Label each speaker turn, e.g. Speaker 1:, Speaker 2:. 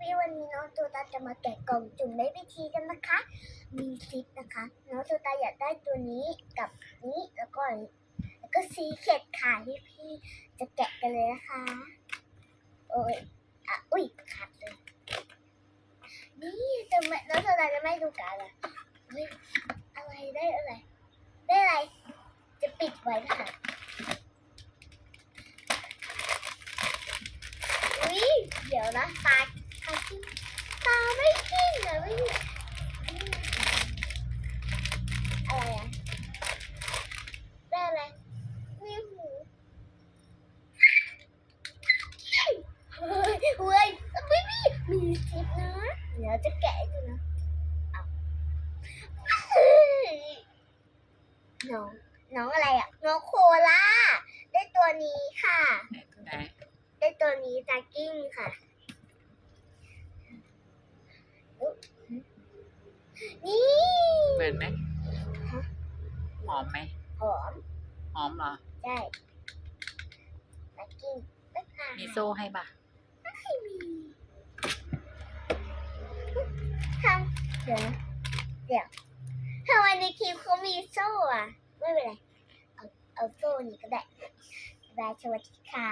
Speaker 1: พี่วันนี้น้องตัวตาจะมาแกะกล่องจุ่มในพิธีกันนะคะ มีซิปนะคะ น้องตัวตาอยากได้ตัวนี้กับนี้แล้วก็แล้วก็ซีเค็ดค่ะที่พี่จะแกะกันเลยนะคะ โอ้ยอะอุ้ยขาดเลย นี่จะไม่น้องตัวตาจะไม่ดูกันละเฮ้ยอะไรได้อะไร ได้อะไร จะปิดไว้ค่ะอุ้ยเดี๋ยวนะตาตากิ้งตาไม่กิ้งเหรอไม่อะไรอะได้อะไรมีหูเฮ้ยเฮ้ยไม่มีมีซิปนะ เดี๋ยวจะแกะให้ดูนะเอาเฮ้ยน้องน้องอะไรอะ น้องโคล่าได้ตัวนี้ค่ะ
Speaker 2: ไหน
Speaker 1: ได้ตัวนี้ตากิ้งค่ะอุ๊ยนี่
Speaker 2: เหมือนไหม
Speaker 1: ฮะ
Speaker 2: หอมไหม
Speaker 1: หอม
Speaker 2: หอมเหรอ
Speaker 1: ใช่ตากิ้งไม่ผ่าน
Speaker 2: มีโซ่ให้ปะ
Speaker 1: ไม่มี ทำเดี๋ยวนะเดี๋ยวทำไมในคลิปเขามีโซ่อะไม่เป็นไร เอาเอาโซ่นี้ก็ได้บายสวัสดีค่ะ